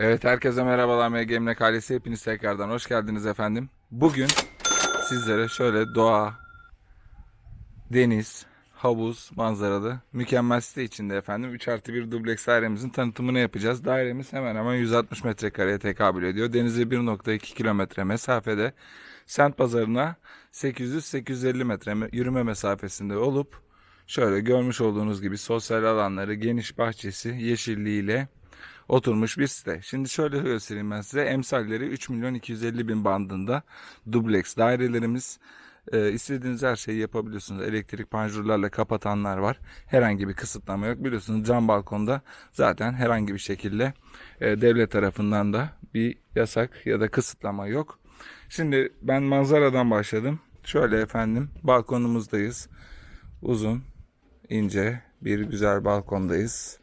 Evet herkese merhabalar MGM'le ailesi hepiniz tekrardan hoş geldiniz efendim. Bugün sizlere şöyle doğa, deniz, havuz manzaralı mükemmel site içinde efendim 3 artı 1 dubleks dairemizin tanıtımını yapacağız. Dairemiz hemen hemen 160 metrekareye tekabül ediyor. Denize 1.2 kilometre mesafede semt pazarına 800-850 metre me- yürüme mesafesinde olup şöyle görmüş olduğunuz gibi sosyal alanları, geniş bahçesi, yeşilliğiyle oturmuş bir site. Şimdi şöyle göstereyim ben size. Emsalleri 3 milyon 250 bin bandında dubleks dairelerimiz. Ee, istediğiniz her şeyi yapabiliyorsunuz. Elektrik panjurlarla kapatanlar var. Herhangi bir kısıtlama yok. Biliyorsunuz cam balkonda zaten herhangi bir şekilde e, devlet tarafından da bir yasak ya da kısıtlama yok. Şimdi ben manzaradan başladım. Şöyle efendim balkonumuzdayız. Uzun, ince bir güzel balkondayız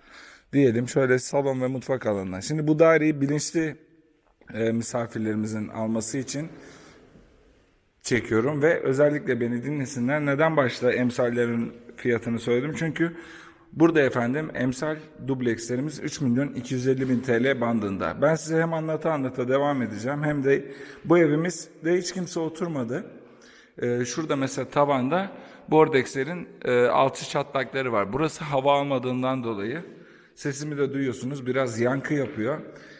diyelim şöyle salon ve mutfak alanına. Şimdi bu daireyi bilinçli e, misafirlerimizin alması için çekiyorum ve özellikle beni dinlesinler. Neden başta emsallerin fiyatını söyledim? Çünkü burada efendim emsal dublekslerimiz 3 milyon 250 bin TL bandında. Ben size hem anlata anlata devam edeceğim hem de bu evimiz de hiç kimse oturmadı. Ee, şurada mesela tavanda bordexlerin e, alçı çatlakları var. Burası hava almadığından dolayı sesimi de duyuyorsunuz biraz yankı yapıyor.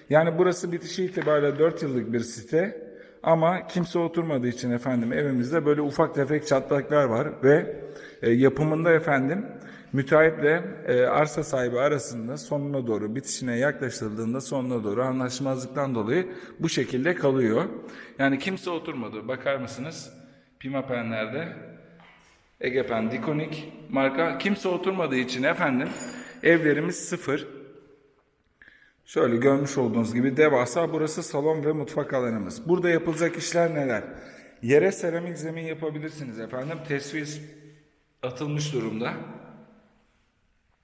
Yani burası bitişi itibariyle 4 yıllık bir site ama kimse oturmadığı için efendim evimizde böyle ufak tefek çatlaklar var ve e, yapımında efendim müteahhitle e, arsa sahibi arasında sonuna doğru bitişine yaklaşıldığında sonuna doğru anlaşmazlıktan dolayı bu şekilde kalıyor. Yani kimse oturmadı. Bakar mısınız? Pimapenlerde Egepen Dikonik marka kimse oturmadığı için efendim evlerimiz sıfır. Şöyle görmüş olduğunuz gibi devasa burası salon ve mutfak alanımız. Burada yapılacak işler neler? Yere seramik zemin yapabilirsiniz efendim. Tesviye atılmış durumda.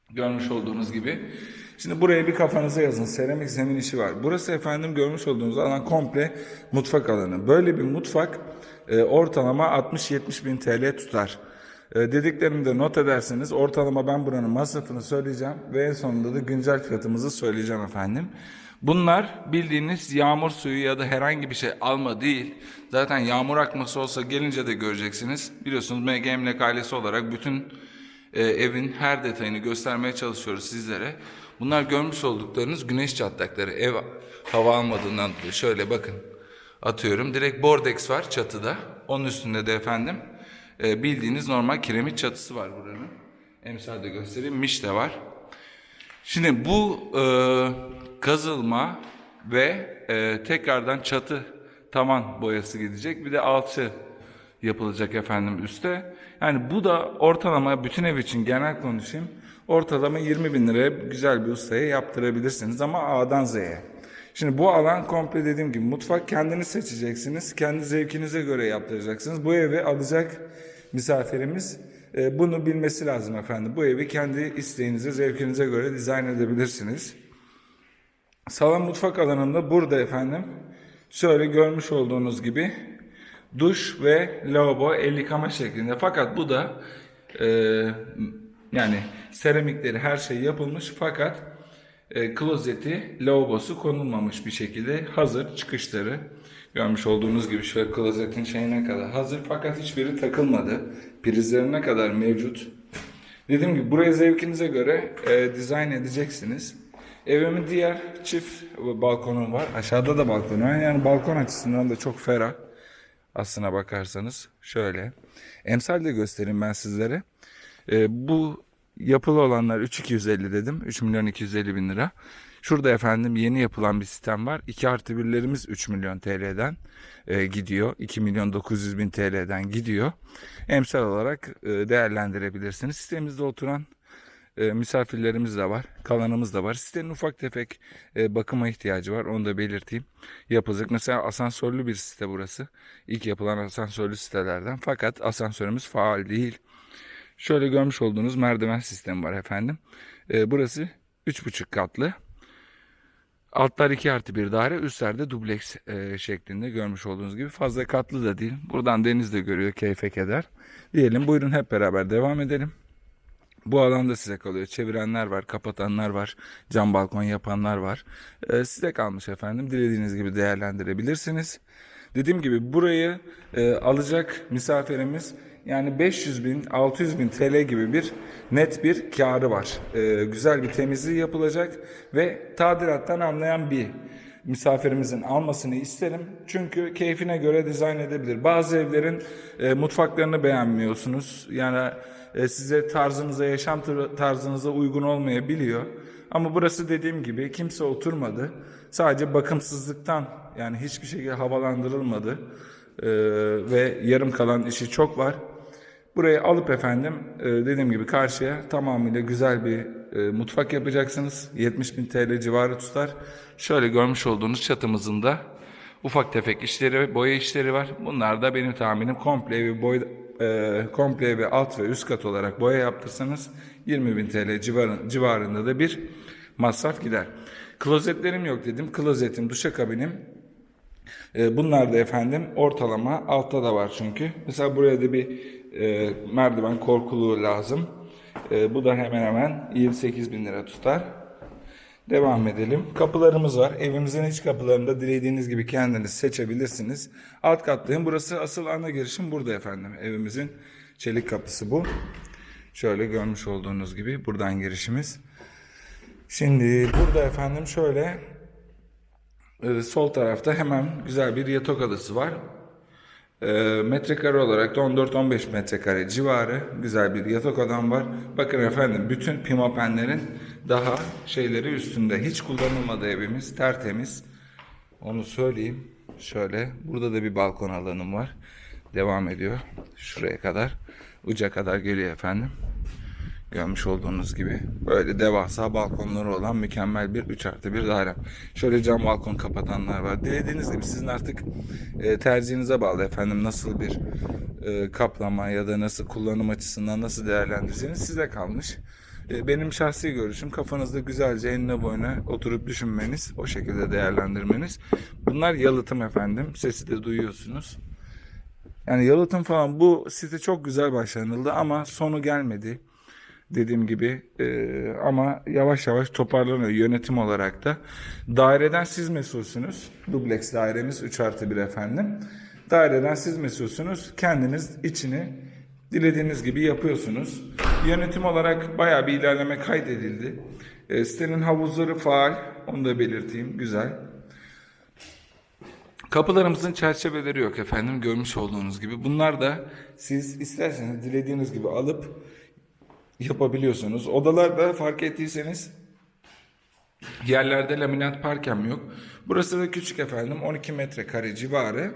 Görmüş olduğunuz gibi. Şimdi buraya bir kafanıza yazın. Seramik zemin işi var. Burası efendim görmüş olduğunuz alan komple mutfak alanı. Böyle bir mutfak e, ortalama 60-70 bin TL tutar. E, dediklerimi de not ederseniz ortalama ben buranın masrafını söyleyeceğim ve en sonunda da güncel fiyatımızı söyleyeceğim efendim. Bunlar bildiğiniz yağmur suyu ya da herhangi bir şey alma değil. Zaten yağmur akması olsa gelince de göreceksiniz. Biliyorsunuz MG Emlak ailesi olarak bütün e, evin her detayını göstermeye çalışıyoruz sizlere. Bunlar görmüş olduklarınız güneş çatlakları. Ev hava almadığından dolayı şöyle bakın. Atıyorum. Direkt bordex var çatıda. Onun üstünde de efendim e, bildiğiniz normal kiremit çatısı var buranın. Emsalde göstereyim. Miş de var. Şimdi bu e, kazılma ve e, tekrardan çatı tavan boyası gidecek. Bir de alçı yapılacak efendim üste. Yani bu da ortalama bütün ev için genel konuşayım. Ortalama 20 bin liraya güzel bir ustaya yaptırabilirsiniz ama A'dan Z'ye. Şimdi bu alan komple dediğim gibi mutfak kendiniz seçeceksiniz. Kendi zevkinize göre yaptıracaksınız. Bu evi alacak misafirimiz e, bunu bilmesi lazım efendim. Bu evi kendi isteğinize, zevkinize göre dizayn edebilirsiniz. Salon mutfak alanında burada efendim şöyle görmüş olduğunuz gibi duş ve lavabo el yıkama şeklinde. Fakat bu da e, yani seramikleri her şey yapılmış fakat e, klozeti lavabosu konulmamış bir şekilde hazır çıkışları görmüş olduğunuz gibi şöyle klozetin şeyine kadar hazır fakat hiçbiri takılmadı. Prizlerine kadar mevcut. Dediğim gibi buraya zevkinize göre e, dizayn edeceksiniz. Evimin diğer çift balkonum var. Aşağıda da balkon var. Yani balkon açısından da çok ferah. Aslına bakarsanız şöyle. Emsal de göstereyim ben sizlere. E, bu yapılı olanlar 3250 dedim. 3 milyon 250 bin lira. Şurada efendim yeni yapılan bir sistem var. 2 artı birlerimiz 3 milyon TL'den e, gidiyor. 2 milyon 900 bin TL'den gidiyor. Emsal olarak e, değerlendirebilirsiniz. Sitemizde oturan e, misafirlerimiz de var. Kalanımız da var. Sitenin ufak tefek e, bakıma ihtiyacı var. Onu da belirteyim. Yapılacak. Mesela asansörlü bir site burası. İlk yapılan asansörlü sitelerden. Fakat asansörümüz faal değil. Şöyle görmüş olduğunuz merdiven sistemi var efendim. E, burası 3,5 katlı. Altlar 2 artı bir daire, üstlerde dubleks e, şeklinde görmüş olduğunuz gibi fazla katlı da değil. Buradan deniz de görüyor, keyfe keder. Diyelim buyurun hep beraber devam edelim. Bu alanda size kalıyor. Çevirenler var, kapatanlar var, cam balkon yapanlar var. Ee, size kalmış efendim. Dilediğiniz gibi değerlendirebilirsiniz. Dediğim gibi burayı e, alacak misafirimiz yani 500 bin, 600 bin TL gibi bir net bir karı var. Ee, güzel bir temizliği yapılacak ve tadilattan anlayan bir misafirimizin almasını isterim. Çünkü keyfine göre dizayn edebilir. Bazı evlerin e, mutfaklarını beğenmiyorsunuz. Yani e, size tarzınıza, yaşam tar- tarzınıza uygun olmayabiliyor. Ama burası dediğim gibi kimse oturmadı. Sadece bakımsızlıktan yani hiçbir şekilde havalandırılmadı. E, ve yarım kalan işi çok var. Burayı alıp efendim e, dediğim gibi karşıya tamamıyla güzel bir e, mutfak yapacaksınız. 70 bin TL civarı tutar. Şöyle görmüş olduğunuz çatımızın da ufak tefek işleri, boya işleri var. Bunlar da benim tahminim komple evi boy, e, komple evi alt ve üst kat olarak boya yaptırsanız 20 bin TL civarı, civarında da bir masraf gider. Klozetlerim yok dedim. Klozetim, duşakabinim, e, bunlar da efendim ortalama altta da var çünkü. Mesela buraya da bir e, merdiven korkuluğu lazım. E, bu da hemen hemen 28 bin lira tutar. Devam edelim. Kapılarımız var. Evimizin iç kapılarında dilediğiniz gibi kendiniz seçebilirsiniz. Alt kattayım. Burası asıl ana girişim burada efendim. Evimizin çelik kapısı bu. Şöyle görmüş olduğunuz gibi buradan girişimiz. Şimdi burada efendim şöyle ee, sol tarafta hemen güzel bir yatak odası var. Ee, metrekare olarak da 14-15 metrekare civarı güzel bir yatak odam var. Bakın efendim bütün pimapenlerin daha şeyleri üstünde. Hiç kullanılmadı evimiz. Tertemiz. Onu söyleyeyim. Şöyle. Burada da bir balkon alanım var. Devam ediyor. Şuraya kadar. Uca kadar geliyor efendim. Görmüş olduğunuz gibi böyle devasa balkonları olan mükemmel bir 3 artı bir daire. Şöyle cam balkon kapatanlar var. Dilediğiniz gibi sizin artık e, tercihinize bağlı efendim nasıl bir e, kaplama ya da nasıl kullanım açısından nasıl değerlendireceğiniz size kalmış. E, benim şahsi görüşüm kafanızda güzelce enine boyuna oturup düşünmeniz, o şekilde değerlendirmeniz. Bunlar yalıtım efendim. Sesi de duyuyorsunuz. Yani yalıtım falan bu site çok güzel başlanıldı ama sonu gelmedi dediğim gibi e, ama yavaş yavaş toparlanıyor yönetim olarak da. Daireden siz mesulsünüz. Dubleks dairemiz 3 artı 1 efendim. Daireden siz mesulsünüz. Kendiniz içini dilediğiniz gibi yapıyorsunuz. Yönetim olarak bayağı bir ilerleme kaydedildi. E, sitenin havuzları faal. Onu da belirteyim. Güzel. Kapılarımızın çerçeveleri yok efendim görmüş olduğunuz gibi. Bunlar da siz isterseniz dilediğiniz gibi alıp yapabiliyorsunuz. Odalarda fark ettiyseniz yerlerde laminat parkem yok. Burası da küçük efendim 12 metrekare civarı.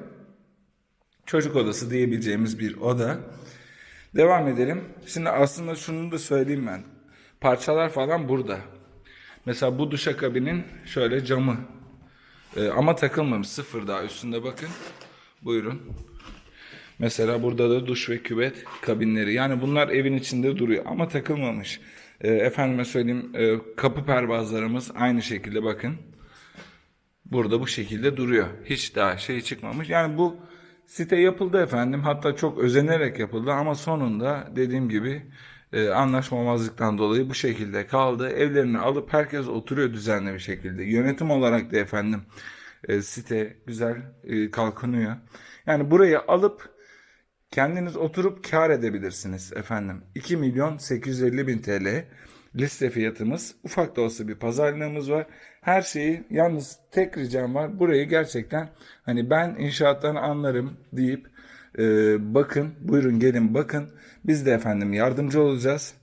Çocuk odası diyebileceğimiz bir oda. Devam edelim. Şimdi aslında şunu da söyleyeyim ben. Parçalar falan burada. Mesela bu duşakabinin şöyle camı. Ee, ama takılmamış sıfır daha üstünde bakın. Buyurun. Mesela burada da duş ve küvet kabinleri. Yani bunlar evin içinde duruyor ama takılmamış. E, efendime söyleyeyim e, kapı pervazlarımız aynı şekilde bakın. Burada bu şekilde duruyor. Hiç daha şey çıkmamış. Yani bu site yapıldı efendim. Hatta çok özenerek yapıldı ama sonunda dediğim gibi e, anlaşmamazlıktan dolayı bu şekilde kaldı. Evlerini alıp herkes oturuyor düzenli bir şekilde. Yönetim olarak da efendim e, site güzel e, kalkınıyor. Yani burayı alıp Kendiniz oturup kar edebilirsiniz efendim. 2 milyon 850 bin TL liste fiyatımız. Ufak da olsa bir pazarlığımız var. Her şeyi yalnız tek ricam var. Burayı gerçekten hani ben inşaattan anlarım deyip e, bakın buyurun gelin bakın. Biz de efendim yardımcı olacağız.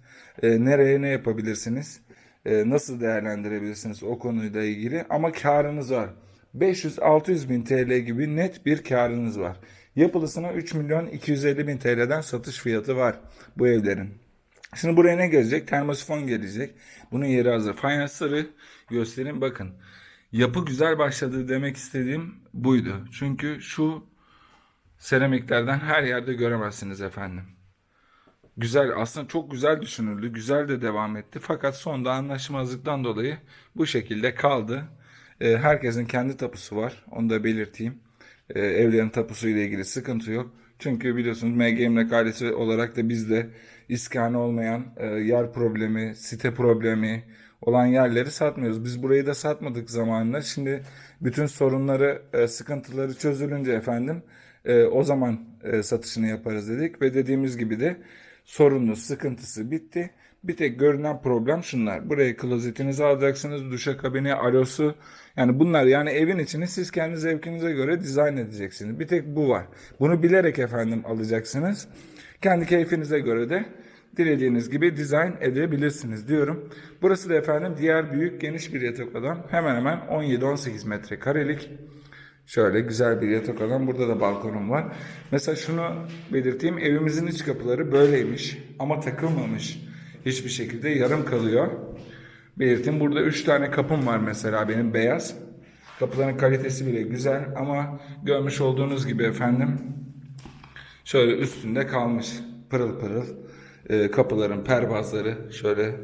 E, nereye ne yapabilirsiniz? E, nasıl değerlendirebilirsiniz o konuyla ilgili ama karınız var. 500-600 bin TL gibi net bir karınız var. Yapılısına 3 milyon 250 bin TL'den satış fiyatı var bu evlerin. Şimdi buraya ne gelecek? Termosifon gelecek. Bunun yeri hazır. Fayansları göstereyim bakın. Yapı güzel başladı demek istediğim buydu. Çünkü şu seramiklerden her yerde göremezsiniz efendim. Güzel aslında çok güzel düşünüldü. Güzel de devam etti. Fakat sonda anlaşmazlıktan dolayı bu şekilde kaldı. Ee, herkesin kendi tapusu var. Onu da belirteyim. Ee, evlerin tapusuyla ilgili sıkıntı yok. Çünkü biliyorsunuz MG Emlak ailesi olarak da biz de iskanı olmayan e, yer problemi, site problemi olan yerleri satmıyoruz. Biz burayı da satmadık zamanında. Şimdi bütün sorunları, e, sıkıntıları çözülünce efendim e, o zaman e, satışını yaparız dedik. Ve dediğimiz gibi de sorunu, sıkıntısı bitti. Bir tek görünen problem şunlar. Buraya klozetinizi alacaksınız, duşakabini, alosu. Yani bunlar yani evin içini siz kendi zevkinize göre dizayn edeceksiniz. Bir tek bu var. Bunu bilerek efendim alacaksınız. Kendi keyfinize göre de dilediğiniz gibi dizayn edebilirsiniz diyorum. Burası da efendim diğer büyük geniş bir yatak odam. Hemen hemen 17-18 metrekarelik. Şöyle güzel bir yatak odam. Burada da balkonum var. Mesela şunu belirteyim. Evimizin iç kapıları böyleymiş ama takılmamış. Hiçbir şekilde yarım kalıyor. Belirteyim. Burada 3 tane kapım var mesela benim beyaz. Kapıların kalitesi bile güzel ama görmüş olduğunuz gibi efendim şöyle üstünde kalmış pırıl pırıl Ee, kapıların pervazları şöyle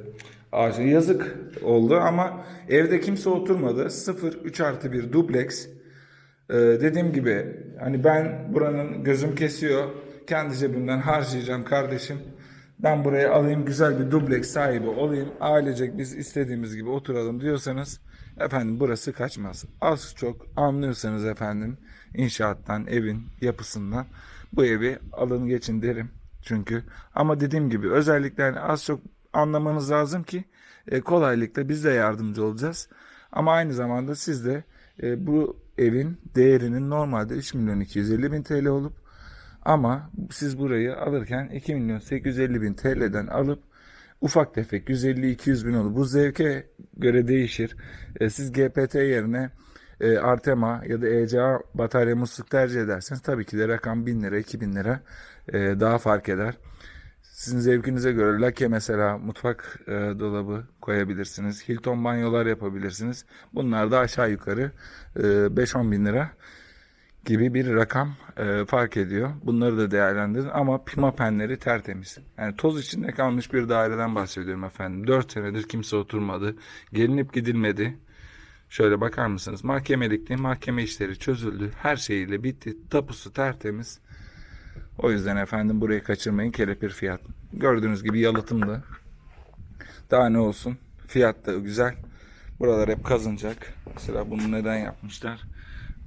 ağacı yazık oldu ama evde kimse oturmadı 0 3 artı 1 dubleks Ee, dediğim gibi hani ben buranın gözüm kesiyor kendi cebimden harcayacağım kardeşim ben buraya alayım güzel bir dubleks sahibi olayım. Ailecek biz istediğimiz gibi oturalım diyorsanız efendim burası kaçmaz. Az çok anlıyorsanız efendim inşaattan evin yapısından bu evi alın geçin derim. Çünkü ama dediğim gibi özellikle hani az çok anlamanız lazım ki e, kolaylıkla biz de yardımcı olacağız. Ama aynı zamanda siz de e, bu evin değerinin normalde 3 milyon 250 bin TL olup ama siz burayı alırken 2 milyon 850 bin TL'den alıp ufak tefek 150-200 bin olur. Bu zevke göre değişir. E, siz GPT yerine e, Artema ya da ECA batarya musluk tercih ederseniz tabii ki de rakam 1000 lira 2000 lira e, daha fark eder. Sizin zevkinize göre lake mesela mutfak e, dolabı koyabilirsiniz. Hilton banyolar yapabilirsiniz. Bunlar da aşağı yukarı e, 5-10 bin lira gibi bir rakam e, fark ediyor. Bunları da değerlendirin ama pimapenleri tertemiz. Yani toz içinde kalmış bir daireden bahsediyorum efendim. 4 senedir kimse oturmadı. Gelinip gidilmedi. Şöyle bakar mısınız? Mahkemelikli mahkeme işleri çözüldü. Her şeyiyle bitti. Tapusu tertemiz. O yüzden efendim burayı kaçırmayın. Kelepir fiyat. Gördüğünüz gibi yalıtımlı. Daha ne olsun? Fiyat da güzel. Buralar hep kazınacak. Mesela bunu neden yapmışlar?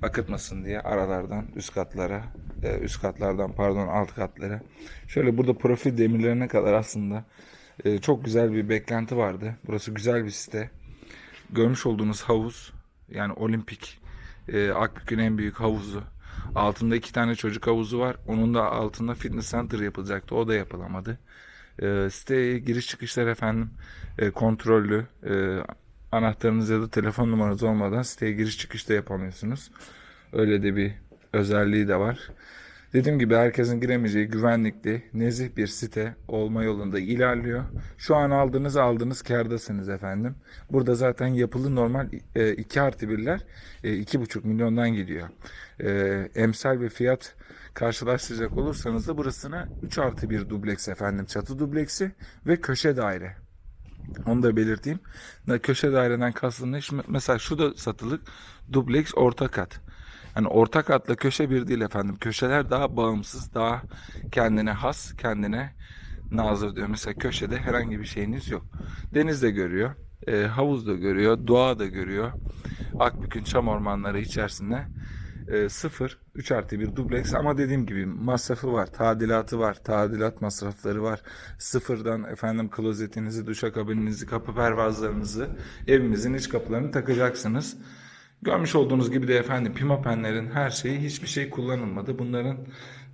Akıtmasın diye aralardan üst katlara, e, üst katlardan pardon alt katlara. Şöyle burada profil demirlerine kadar aslında e, çok güzel bir beklenti vardı. Burası güzel bir site. Görmüş olduğunuz havuz yani olimpik e, Akbük'ün en büyük havuzu. Altında iki tane çocuk havuzu var. Onun da altında fitness center yapılacaktı. O da yapılamadı. E, siteye giriş çıkışlar efendim e, kontrollü. E, anahtarınız ya da telefon numaranız olmadan siteye giriş çıkışta yapamıyorsunuz. Öyle de bir özelliği de var. Dediğim gibi herkesin giremeyeceği güvenlikli, nezih bir site olma yolunda ilerliyor. Şu an aldığınız aldığınız kârdasınız efendim. Burada zaten yapılı normal 2 artı 1'ler 2,5 milyondan gidiyor. E, emsal ve fiyat karşılaştıracak olursanız da burasına 3 artı 1 dubleks efendim. Çatı dubleksi ve köşe daire. Onu da belirteyim. Köşe daireden kastım ne? Mesela şu da satılık dubleks orta kat. Yani orta katla köşe bir değil efendim. Köşeler daha bağımsız, daha kendine has, kendine nazır diyor. Mesela köşede herhangi bir şeyiniz yok. Deniz de görüyor, e, havuz da görüyor, doğa da görüyor. Akbük'ün çam ormanları içerisinde e, sıfır, 3 artı bir dubleks ama dediğim gibi masrafı var, tadilatı var, tadilat masrafları var. Sıfırdan efendim klozetinizi, duşakabininizi, kapı pervazlarınızı, evimizin iç kapılarını takacaksınız. Görmüş olduğunuz gibi de efendim pimapenlerin her şeyi hiçbir şey kullanılmadı. Bunların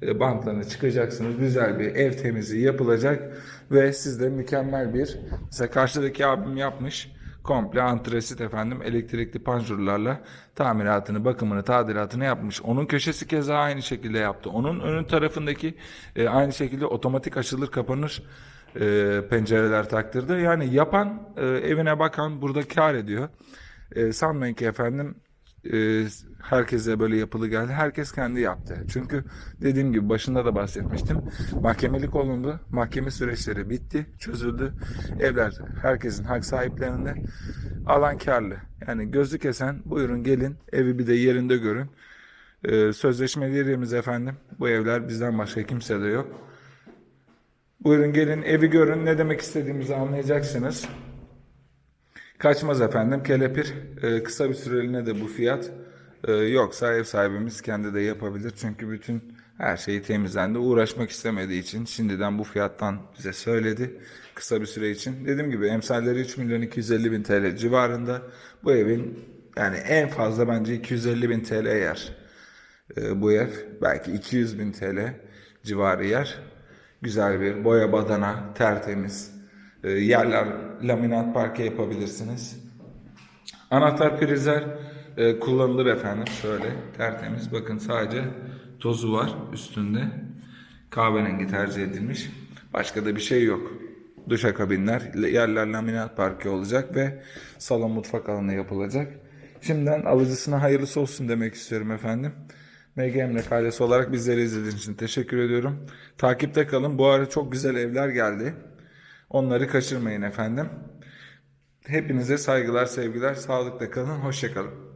e, bantlarını çıkacaksınız. Güzel bir ev temizliği yapılacak ve sizde mükemmel bir mesela karşıdaki abim yapmış komple antresit efendim elektrikli panjurlarla tamiratını, bakımını, tadilatını yapmış. Onun köşesi keza aynı şekilde yaptı. Onun önün tarafındaki e, aynı şekilde otomatik açılır kapanır e, pencereler taktırdı. Yani yapan e, evine bakan burada kar ediyor. E, sanmayın ki efendim e, herkese böyle yapılı geldi. Herkes kendi yaptı. Çünkü dediğim gibi başında da bahsetmiştim. Mahkemelik olundu. Mahkeme süreçleri bitti, çözüldü. Evler herkesin hak sahiplerinde. Alan karlı. Yani gözü kesen buyurun gelin evi bir de yerinde görün. Sözleşmeli yerimiz efendim. Bu evler bizden başka kimse de yok. Buyurun gelin evi görün ne demek istediğimizi anlayacaksınız. Kaçmaz efendim. Kelepir Ee, kısa bir süreliğine de bu fiyat Ee, yoksa ev sahibimiz kendi de yapabilir. Çünkü bütün her şeyi temizlendi. Uğraşmak istemediği için şimdiden bu fiyattan bize söyledi. Kısa bir süre için. Dediğim gibi emsalleri 3 milyon 250 bin TL civarında. Bu evin yani en fazla bence 250 bin TL yer. Ee, bu ev belki 200 bin TL civarı yer. Güzel bir boya badana tertemiz Ee, yerler laminat parke yapabilirsiniz Anahtar prizler e, kullanılır efendim. Şöyle tertemiz. Bakın sadece tozu var üstünde. Kahverengi tercih edilmiş. Başka da bir şey yok. Duşakabinler, yerler laminat parke olacak ve salon mutfak alanı yapılacak. Şimdiden alıcısına hayırlısı olsun demek istiyorum efendim. MG Emlak olarak bizleri izlediğiniz için teşekkür ediyorum. Takipte kalın. Bu ara çok güzel evler geldi. Onları kaçırmayın efendim. Hepinize saygılar, sevgiler, sağlıkla kalın, hoşçakalın.